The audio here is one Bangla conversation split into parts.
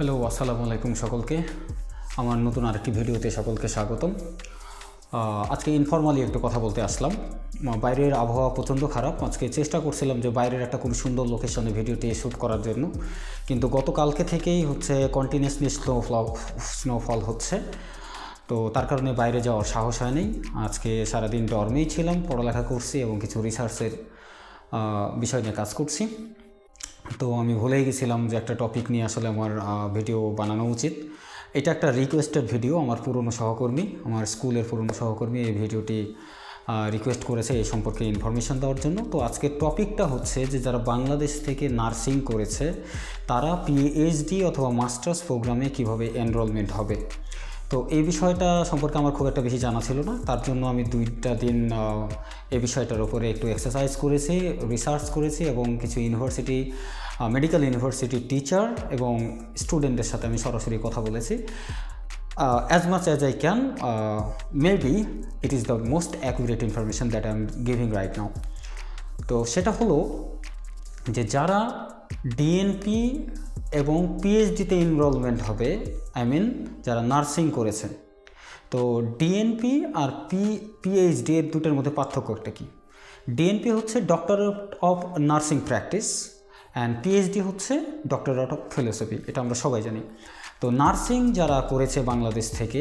হ্যালো আসসালামু আলাইকুম সকলকে। আমার নতুন আরেকটি ভিডিওতে সকলকে স্বাগতম। আজকে ইনফর্মালি একটু কথা বলতে আসলাম। বাইরের আবহাওয়া প্রচণ্ড খারাপ। আজকে চেষ্টা করছিলাম যে বাইরের একটা খুব সুন্দর লোকেশনে ভিডিওটি শ্যুট করার জন্য। কিন্তু গতকালকে থেকেই হচ্ছে কন্টিনিউসলি স্নোফল স্নোফল হচ্ছে। তো তার কারণে বাইরে যাওয়ার সাহস হয়নি আজকে সারাদিন ডরমেই ছিলাম, পড়ালেখা করছি এবং কিছু রিসার্চের বিষয় নিয়ে কাজ করছি। তো আমি ভুলেই গেছিলাম যে একটা টপিক নিয়ে আসলে আমার ভিডিও বানানো উচিত। এটা একটা রিকোয়েস্টেড ভিডিও আমার পুরনো সহকর্মী, আমার স্কুলের পুরনো সহকর্মী এই ভিডিওটি রিকোয়েস্ট করেছে এই সম্পর্কে ইনফরমেশন দেওয়ার জন্য। তো আজকের টপিকটা হচ্ছে যে যারা বাংলাদেশ থেকে নার্সিং করেছে, তারা পিএইচডি অথবা মাস্টার্স প্রোগ্রামে কীভাবে এনরোলমেন্ট হবে? তো এই বিষয়টা সম্পর্কে আমার খুব একটা বেশি জানা ছিল না। তার জন্য আমি দুইটা দিন এই বিষয়টার উপরে একটু এক্সারসাইজ করেছি রিসার্চ করেছি এবং কিছু ইউনিভার্সিটি মেডিকেল ইউনিভার্সিটির টিচার এবং স্টুডেন্টদের সাথে আমি সরাসরি কথা বলেছি। As much as I can maybe it is the most accurate information that I'm giving right now তো সেটা হলো যে যারা ডিএনপি এবং পিএইচডিতে এনরোলমেন্ট হবে আই মিন যারা নার্সিং করেছে তো ডিএনপি আর পি পিএইচডি এর দুটোর মধ্যে পার্থক্যটা কি? ডিএনপি হচ্ছে doctorate of nursing practice and PhD হচ্ছে ডক্টরেট অফ ফিলোসফি এটা আমরা সবাই জানি। তো নার্সিং যারা করেছে বাংলাদেশ থেকে,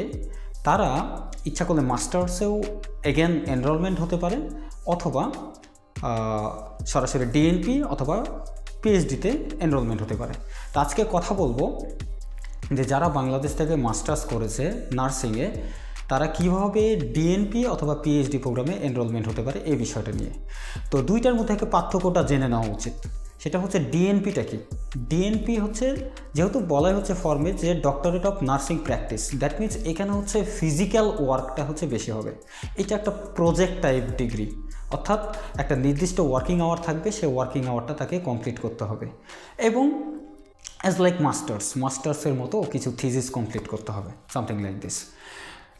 তারা ইচ্ছা করলে মাস্টার্সেও এগেন এনরোলমেন্ট হতে পারে, অথবা সরাসরি ডিএনপি অথবা পিএইচডিতে এনরোলমেন্ট হতে পারে। তো আজকে কথা বলব যে যারা বাংলাদেশ থেকে মাস্টার্স করেছে নার্সিংয়ে, তারা কীভাবে ডিএনপি অথবা পিএইচডি প্রোগ্রামে এনরোলমেন্ট হতে পারে এই বিষয়টা নিয়ে। তো দুইটার মধ্যে একটা পার্থক্যটা জেনে নেওয়া উচিত। সেটা হচ্ছে ডিএনপিটা কি? ডিএনপি হচ্ছে, যেহেতু বলাই হচ্ছে ফর্মে যে doctorate of nursing practice that means এখানে হচ্ছে ফিজিক্যাল ওয়ার্কটা হচ্ছে বেশি হবে। এটা একটা প্রজেক্ট টাইপ ডিগ্রি অর্থাৎ একটা নির্দিষ্ট ওয়ার্কিং আওয়ার থাকবে, সেই ওয়ার্কিং আওয়ারটা তাকে কমপ্লিট করতে হবে। এবং অ্যাজ লাইক মাস্টার্স মাস্টার্সের মতো কিছু থিজিস কমপ্লিট করতে হবে সামথিং লাইক দিস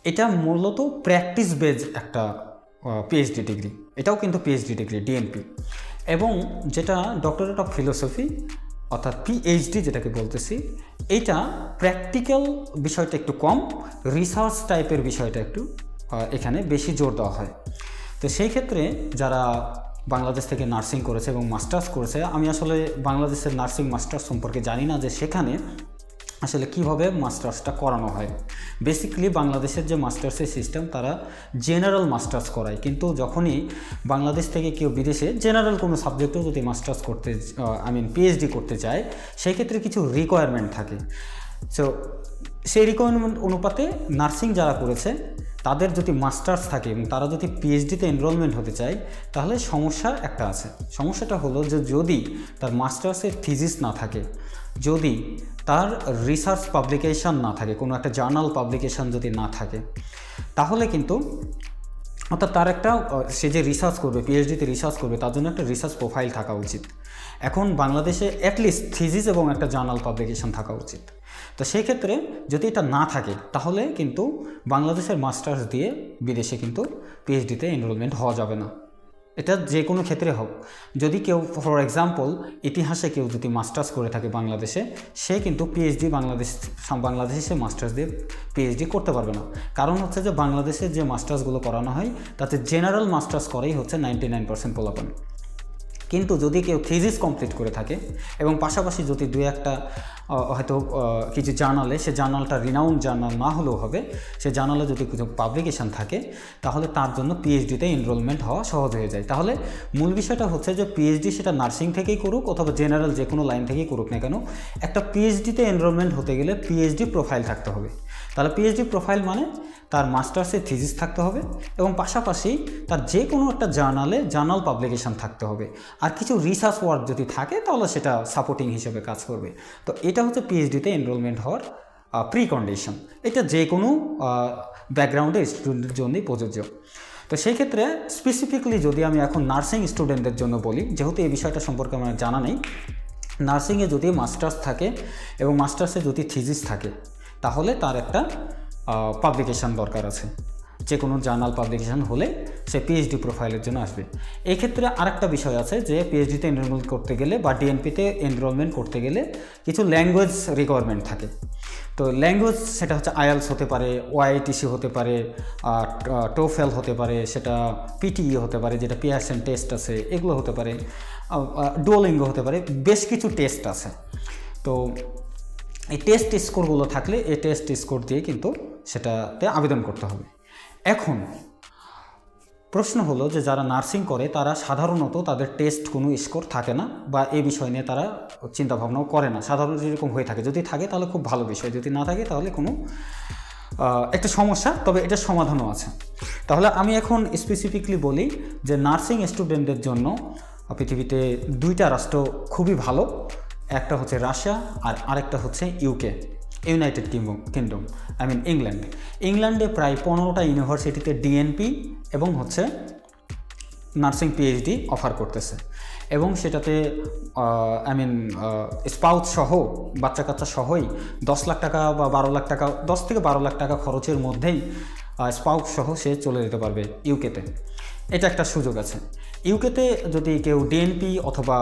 এটা মূলত প্র্যাকটিস বেজ একটা পিএইচডি ডিগ্রি এটাও কিন্তু পিএইচডি ডিগ্রি ডিএনপি এবং যেটা ডক্টরেট অফ ফিলোসফি অর্থাৎ পিএইচডি যেটাকে বলতেছি, এইটা প্র্যাকটিক্যাল বিষয়টা একটু কম রিসার্চ টাইপের বিষয়টা একটু এখানে বেশি জোর দেওয়া হয়। তো সেই ক্ষেত্রে যারা বাংলাদেশ থেকে নার্সিং করেছে এবং মাস্টার্স করেছে, আমি আসলে বাংলাদেশের নার্সিং মাস্টার্স সম্পর্কে জানি না যে সেখানে আসলে কীভাবে মাস্টার্সটা করানো হয়। বেসিক্যালি বাংলাদেশের যে মাস্টার্সের সিস্টেম তারা জেনারেল মাস্টার্স করায়। কিন্তু যখনই বাংলাদেশ থেকে কেউ বিদেশে জেনারেল কোনো সাবজেক্টেও যদি মাস্টার্স করতে আই মিন পিএইচডি করতে চায়, সেই ক্ষেত্রে কিছু রিকোয়ারমেন্ট থাকে। সো সেই রিকোয়ারমেন্ট অনুপাতে নার্সিং যারা করেছে তাদের যদি মাস্টার্স থাকে এবং তারা যদি পিএইচডিতে এনরোলমেন্ট হতে চায়, তাহলে সমস্যা একটা আছে। সমস্যাটা হলো যে যদি তার মাস্টার্সের থিজিস না থাকে, যদি তার রিসার্চ পাবলিকেশান না থাকে, কোনো একটা জার্নাল পাবলিকেশান যদি না থাকে, তাহলে কিন্তু অর্থাৎ তার একটা সে যে রিসার্চ করবে পিএইচডিতে রিসার্চ করবে, তার জন্য একটা রিসার্চ প্রোফাইল থাকা উচিত। এখন বাংলাদেশে অ্যাটলিস্ট থিজিস এবং একটা জার্নাল পাবলিকেশন থাকা উচিত। তো সেই ক্ষেত্রে যদি এটা না থাকে, তাহলে কিন্তু বাংলাদেশের মাস্টার্স দিয়ে বিদেশে কিন্তু পিএইচডিতে এনরোলমেন্ট হওয়া যাবে না। এটা যে কোনো ক্ষেত্রে হোক। যদি কেউ ফর এক্সাম্পল ইতিহাসে কেউ যদি মাস্টার্স করে থাকে বাংলাদেশে, সে কিন্তু পিএইচডি বাংলাদেশ, বাংলাদেশে সে মাস্টার্স দিয়ে পিএইচডি করতে পারবে না। কারণ হচ্ছে যে বাংলাদেশের যে মাস্টার্সগুলো করানো হয়, তাতে জেনারেল মাস্টার্স করেই হচ্ছে নাইনটি নাইন পার্সেন্ট পোলাপান কিন্তু যদি কেউ থিজিস কমপ্লিট করে থাকে, এবং পাশাপাশি যদি দু একটা হয়তো কিছু জার্নালে, সে জার্নালটা রিনাউন্ড জার্নাল না হলেও হবে, সে জার্নালে যদি কিছু পাবলিকেশান থাকে, তাহলে তার জন্য পিএইচডিতে এনরোলমেন্ট হওয়া সহজ হয়ে যায়। তাহলে মূল বিষয়টা হচ্ছে যে পিএইচডি সেটা নার্সিং থেকেই করুক, অথবা জেনারেল যে কোনো লাইন থেকেই করুক না কেন, একটা পিএইচডিতে এনরোলমেন্ট হতে গেলে পিএইচডি প্রোফাইল থাকতে হবে। তাহলে পিএইচডি প্রোফাইল মানে তার মাস্টার্সের থিজিস থাকতে হবে, এবং পাশাপাশি তার যে কোনো একটা জার্নালে জার্নাল পাবলিকেশন থাকতে হবে। আর কিছু রিসার্চ ওয়ার্ক যদি থাকে, তাহলে সেটা সাপোর্টিং হিসেবে কাজ করবে। তো এটা হচ্ছে পিএইচডিতে এনরোলমেন্ট হওয়ার প্রি কন্ডিশন এটা যে কোনো ব্যাকগ্রাউন্ডের স্টুডেন্টের জন্যই প্রযোজ্য। তো সেই ক্ষেত্রে স্পেসিফিকলি যদি আমি এখন নার্সিং স্টুডেন্টদের জন্য বলি, যেহেতু এই বিষয়টা সম্পর্কে আমার জানা নেই নার্সিংয়ে যদি মাস্টার্স থাকে এবং মাস্টার্সে যদি থিজিস থাকে, তাহলে তার একটা পাবলিকেশন দরকার আছে। যে কোনো জার্নাল পাবলিকেশন হলে সে পিএইচডি প্রোফাইলের জন্য আসবে। এই ক্ষেত্রে আরেকটা বিষয় আছে যে পিএইচডিতে এনরোলমেন্ট করতে গেলে বা ডিএনপিতে এনরোলমেন্ট করতে গেলে কিছু ল্যাঙ্গুয়েজ রিকোয়ারমেন্ট থাকে। তো ল্যাঙ্গুয়েজ সেটা হচ্ছে আয়ালস হতে পারে ওআইটিসি হতে পারে টোফেল হতে পারে, সেটা পিটিই হতে পারে, যেটা পিয়ারসেন টেস্ট আছে, এগুলো হতে পারে। ডোলিঙ্গ হতে পারে, বেশ কিছু টেস্ট আছে। তো এই টেস্ট স্কোরগুলো থাকলে এই টেস্ট স্কোর দিয়ে কিন্তু সেটাতে আবেদন করতে হবে। এখন প্রশ্ন হলো যে যারা নার্সিং করে, তারা সাধারণত তাদের টেস্ট কোনো স্কোর থাকে না বা এই বিষয় নিয়ে তারা চিন্তা ভাবনাও করে না। সাধারণত যেরকম হয়ে থাকে। যদি থাকে তাহলে খুব ভালো বিষয়। যদি না থাকে তাহলে কোনো একটা সমস্যা, তবে এটার সমাধানও আছে। তাহলে আমি এখন স্পেসিফিকলি বলি যে নার্সিং স্টুডেন্টদের জন্য পৃথিবীতে দুইটা রাষ্ট্র খুবই ভালো। একটা হচ্ছে রাশিয়া আর আরেকটা হচ্ছে UK United Kingdom Kingdom I mean England ইংল্যান্ডে প্রায় পনেরোটা ইউনিভার্সিটিতে ডিএনপি এবং হচ্ছে নার্সিং পিএইচডি অফার করতেছে। এবং সেটাতে আই মিন স্পাউট সহ বাচ্চা কাচ্চা সহই দশ লাখ টাকা বা বারো লাখ টাকা, দশ থেকে বারো লাখ টাকা খরচের মধ্যেই স্পাউট সহ সে চলে যেতে পারবে ইউকেতে এটা একটা সুযোগ আছে। ইউকেতে যদি কেউ ডিএনপি অথবা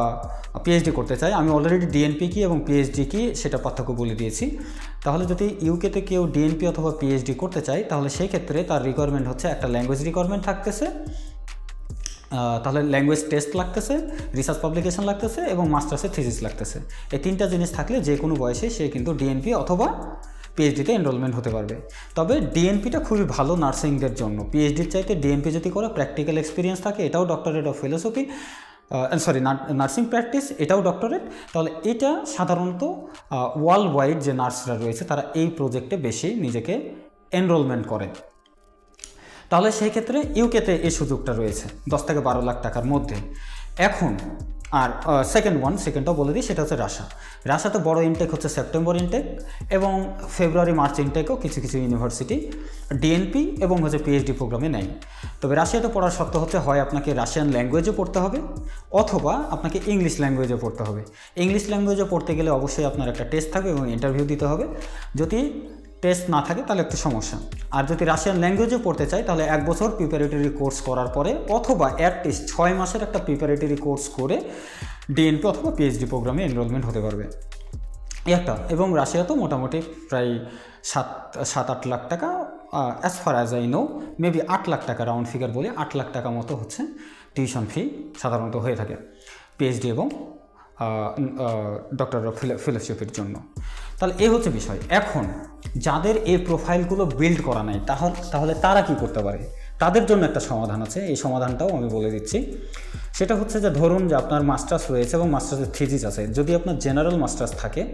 পিএইচডি করতে চায়, আমি অলরেডি ডিএনপি কি এবং পিএইচডি কি সেটা পার্থক্য বলে দিয়েছি। তাহলে যদি ইউকেতে কেউ ডিএনপি অথবা পিএইচডি করতে চায়, তাহলে সেই ক্ষেত্রে তার রিকোয়ারমেন্ট হচ্ছে একটা ল্যাঙ্গুয়েজ রিকোয়ারমেন্ট থাকতেছে তাহলে ল্যাঙ্গুয়েজ টেস্ট লাগতেছে রিসার্চ পাবলিকেশন লাগতেছে এবং মাস্টার্সের থিজিস লাগতেছে। এই তিনটা জিনিস থাকলে যে কোনো বয়সে সে কিন্তু ডিএনপি অথবা পিএইচডিতে এনরোলমেন্ট হতে পারবে। তবে ডিএনপিটা খুবই ভালো নার্সিংদের জন্য। পিএইচডির চাইতে ডিএনপি যদি করে প্র্যাকটিক্যাল এক্সপিরিয়েন্স থাকে, এটাও doctorate of philosophy sorry nursing practice এটাও ডক্টরেট তাহলে এটা সাধারণত ওয়ার্ল্ড ওয়াইড যে নার্সরা রয়েছে, তারা এই প্রজেক্টে বেশি নিজেকে এনরোলমেন্ট করে। তাহলে সেই ক্ষেত্রে ইউকেতে এই সুযোগটা রয়েছে, দশ থেকে বারো লাখ টাকার মধ্যে। এখন আর সেকেন্ড ওয়ান সেকেন্ডটাও বলে দিই, সেটা হচ্ছে রাশা। রাশাতে বড় ইনটেক হচ্ছে সেপ্টেম্বর ইনটেক এবং ফেব্রুয়ারি মার্চ ইনটেকও কিছু কিছু ইউনিভার্সিটি ডিএনপি এবং হচ্ছে পিএইচডি প্রোগ্রামে নেয়। তবে রাশিয়াতে পড়ার শর্ত হচ্ছে, হয় আপনাকে রাশিয়ান ল্যাঙ্গুয়েজে পড়তে হবে অথবা আপনাকে ইংলিশ ল্যাঙ্গুয়েজে পড়তে হবে। ইংলিশ ল্যাঙ্গুয়েজে পড়তে গেলে অবশ্যই আপনার একটা টেস্ট থাকবে এবং ইন্টারভিউ দিতে হবে। যদি টেস্ট না থাকে তাহলে একটু সমস্যা। আর যদি রাশিয়ান ল্যাঙ্গুয়েজে পড়তে চাই, তাহলে এক বছর প্রিপারেটরি কোর্স করার পরে অথবা অ্যাটলিস্ট ছয় মাসের একটা প্রিপারেটরি কোর্স করে ডিএনপি অথবা পিএইচডি প্রোগ্রামে এনরোলমেন্ট হতে পারবে। একটা। এবং রাশিয়া তো মোটামুটি প্রায় সাত সাত, আট লাখ টাকা as far as I know maybe আট লাখ টাকা রাউন্ড ফিগার বলে আট লাখ টাকা মতো হচ্ছে টিউশন ফি সাধারণত হয়ে থাকে পিএইচডি এবং ডক্টর ফিলোসফির জন্য। তাহলে এই হচ্ছে বিষয়। এখন যাদের এই প্রোফাইলগুলো বিল্ড করা নাই, তাহলে তাহলে তারা কি করতে পারে? তাদের জন্য একটা সমাধান আছে, এই সমাধানটাও আমি বলে দিচ্ছি। সেটা হচ্ছে যে ধরুন যে আপনার মাস্টার্স রয়েছে এবং মাস্টার্সের থিজিস আছে। যদি আপনার জেনারেল মাস্টার্স থাকে,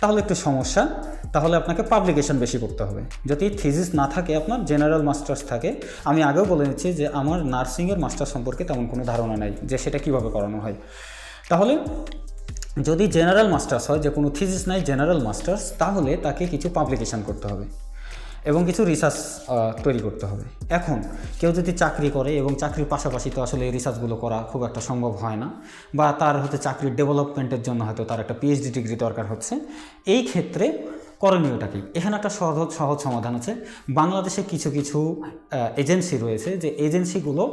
তাহলে একটু সমস্যা। তাহলে আপনাকে পাবলিকেশন বেশি করতে হবে। যদি থিজিস না থাকে, আপনার জেনারেল মাস্টার্স থাকে, আমি আগেও বলে নিচ্ছি যে আমার নার্সিংয়ের মাস্টার সম্পর্কে তেমন কোনো ধারণা নাই যে সেটা কীভাবে করানো হয়। তাহলে যদি জেনারেল মাস্টার্স হয়, যে কোনো থিজিস নাই, জেনারেল মাস্টার্স, তাহলে তাকে কিছু পাবলিকেশন করতে হবে এবং কিছু রিসার্চ তৈরি করতে হবে। এখন, কেউ যদি চাকরি করে এবং চাকরির পাশাপাশি তো আসলে এই রিসার্চগুলো করা খুব একটা সম্ভব হয় না বা তার হয়তো চাকরির ডেভেলপমেন্টের জন্য হয়তো তার একটা পিএইচডি ডিগ্রি দরকার হচ্ছে, এই ক্ষেত্রে করণীয়টা কি? এখানে একটা সহজ সহজ সমাধান আছে। বাংলাদেশে কিছু কিছু এজেন্সি রয়েছে যে এজেন্সিগুলো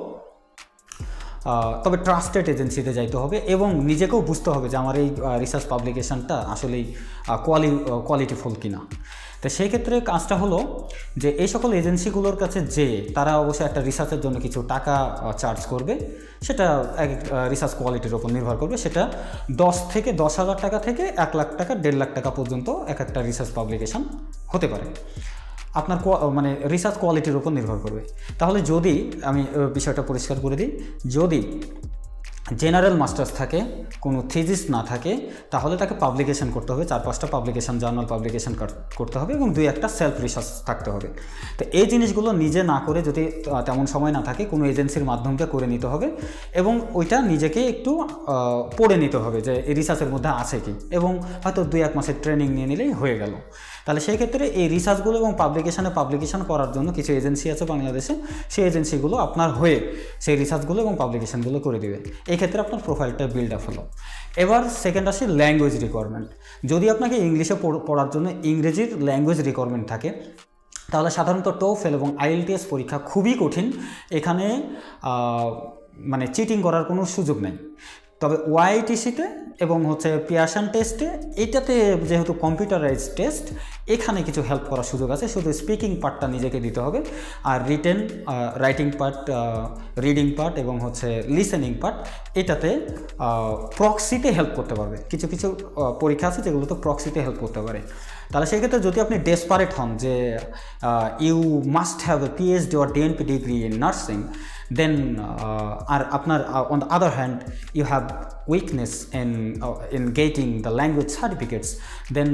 তবে ট্রাস্টেড এজেন্সিতে যাইতে হবে এবং নিজেকেও বুঝতে হবে যে আমার এই রিসার্চ পাবলিকেশনটা আসলেই কোয়ালি কোয়ালিটিফুল কিনা। তো সেই ক্ষেত্রে কাজটা হলো যে এই সকল এজেন্সিগুলোর কাছে যে তারা অবশ্যই একটা রিসার্চের জন্য কিছু টাকা চার্জ করবে। সেটা এক রিসার্চ কোয়ালিটির ওপর নির্ভর করবে। সেটা দশ থেকে দশ হাজার টাকা থেকে এক লাখ টাকা, দেড় লাখ টাকা পর্যন্ত এক একটা রিসার্চ পাবলিকেশন হতে পারে। আপনার মানে রিসার্চ কোয়ালিটির উপর নির্ভর করবে। তাহলে যদি, আমি বিষয়টা পরিষ্কার করে দিই, যদি জেনারেল মাস্টার্স থাকে, কোনো থিজিস না থাকে, তাহলে তাকে পাবলিকেশন করতে হবে, চার পাঁচটা পাবলিকেশন জার্নাল পাবলিকেশন করতে হবে এবং দুই একটা সেলফ রিসার্চ থাকতে হবে। তো এই জিনিসগুলো নিজে না করে যদি তেমন সময় না থাকে, কোনো এজেন্সির মাধ্যমে করে নিতে হবে এবং ওইটা নিজেকে একটু পড়ে নিতে হবে যে, এই রিসার্চের মধ্যে আছে কি? এবং হয়তো দুই এক মাসের ট্রেনিং নিয়ে নিলেই হয়ে গেল। তাহলে সেই ক্ষেত্রে এই রিসার্চগুলো এবং পাবলিকেশনে পাবলিকেশন করার জন্য কিছু এজেন্সি আছে বাংলাদেশে। সেই এজেন্সিগুলো আপনার হয়ে সেই রিসার্চগুলো এবং পাবলিকেশানগুলো করে দিবে। এই ক্ষেত্রে আপনার প্রোফাইলটা বিল্ড আপ হলো। এবার সেকেন্ড আসে ল্যাঙ্গুয়েজ রিকোয়ারমেন্ট যদি আপনাকে ইংলিশে পড়- পড়ার জন্য ইংরেজির ল্যাঙ্গুয়েজ রিকোয়ারমেন্ট থাকে, তাহলে সাধারণত টোফেল এবং আইএলটিএস পরীক্ষা খুবই কঠিন। এখানে মানে চিটিং করার কোনো সুযোগ নেই। তবে ওয়াইটিসিতে এবং হচ্ছে পিয়াসান টেস্টে এইটাতে যেহেতু কম্পিউটারাইজ টেস্ট এখানে কিছু হেল্প করার সুযোগ আছে। শুধু স্পিকিং পার্টটা নিজেকে দিতে হবে আর written writing part reading part এবং হচ্ছে লিসেনিং পার্ট এটাতে প্রক্সিতে হেল্প করতে পারবে। কিছু কিছু পরীক্ষা আছে যেগুলো তো প্রক্সিতে হেল্প করতে পারে। তাহলে সেক্ষেত্রে যদি আপনি ডেসপারেট হন যে you must have a PhD or DNP degree in nursing then আর আপনার on the other hand you have weakness in in getting the language certificates then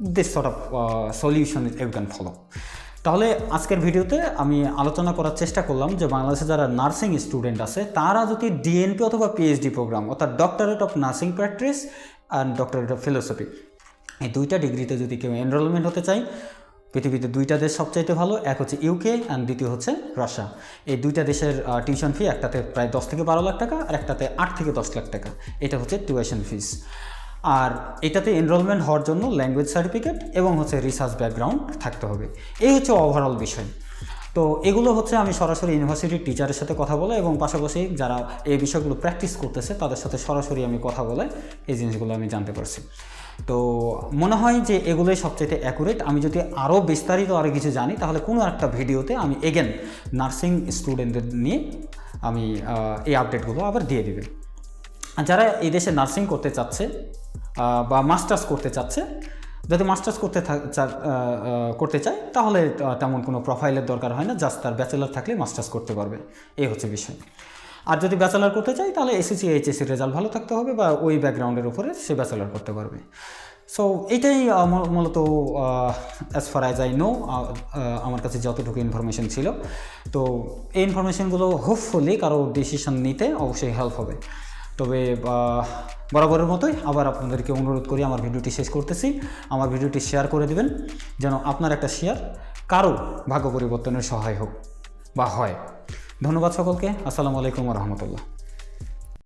this sort of solution you can follow তাহলে আজকের ভিডিওতে আমি আলোচনা করার চেষ্টা করলাম যে বাংলাদেশে যারা নার্সিং স্টুডেন্ট আছে, তারা যদি ডিএনপি অথবা পিএইচডি প্রোগ্রাম অর্থাৎ doctorate of nursing practice and doctorate of philosophy এই দুইটা ডিগ্রিতে যদি কেউ এনরোলমেন্ট হতে চায় পৃথিবীতে দুইটা দেশ সবচাইতে ভালো, এক হচ্ছে ইউকে অ্যান্ড দ্বিতীয় হচ্ছে রাশিয়া এই দুইটা দেশের টিউশন ফি একটাতে প্রায় দশ থেকে বারো লাখ টাকা আর একটাতে আট থেকে দশ লাখ টাকা। এটা হচ্ছে টিউশন ফিস আর এটাতে এনরোলমেন্ট হওয়ার জন্য ল্যাঙ্গুয়েজ সার্টিফিকেট এবং হচ্ছে রিসার্চ ব্যাকগ্রাউন্ড থাকতে হবে। এই হচ্ছে ওভারঅল বিষয়। তো এগুলো হচ্ছে আমি সরাসরি ইউনিভার্সিটির টিচারের সাথে কথা বলে এবং পাশাপাশি যারা এই বিষয়গুলো প্র্যাকটিস করতেছে, তাদের সাথে সরাসরি আমি কথা বলে এই জিনিসগুলো আমি জানতে পারছি। তো মনে হয় যে এগুলোই সবচেয়ে অ্যাকুরেট আমি যদি আরও বিস্তারিত আরও কিছু জানি, তাহলে কোনো একটা ভিডিওতে আমি এগেন নার্সিং স্টুডেন্টদের নিয়ে আমি এই আপডেটগুলো আবার দিয়ে দেবে। যারা এই দেশে নার্সিং করতে চাচ্ছে বা মাস্টার্স করতে চাচ্ছে, যদি মাস্টার্স করতে করতে চায়, তাহলে তেমন কোনো প্রোফাইলের দরকার হয় না জাস্ট তার ব্যাচেলার থাকলে মাস্টার্স করতে পারবে। এই হচ্ছে বিষয়। আর যদি ব্যাচেলার করতে চাই, তাহলে এসএসসি এইচএসসি রেজাল্ট ভালো থাকতে হবে বা ওই ব্যাকগ্রাউন্ডের উপরে সে ব্যাচেলার করতে পারবে। সো এটাই মূলত as far as I know আমার কাছে যতটুকু ইনফরমেশন ছিল। তো এই ইনফরমেশনগুলো হোপফুলি কারও ডিসিশন নিতে অবশ্যই হেল্প হবে। তবে বরাবরের মতোই আবার আপনাদেরকে অনুরোধ করি, আমার ভিডিওটি শেষ করতেছি। আমার ভিডিওটি শেয়ার করে দিবেন, যেন আপনার একটা শেয়ার কারও ভাগ্য পরিবর্তনের সহায় হোক বা হয়। ধন্যবাদ সকলকে। আসসালামু আলাইকুম রহমতুল্লাহ।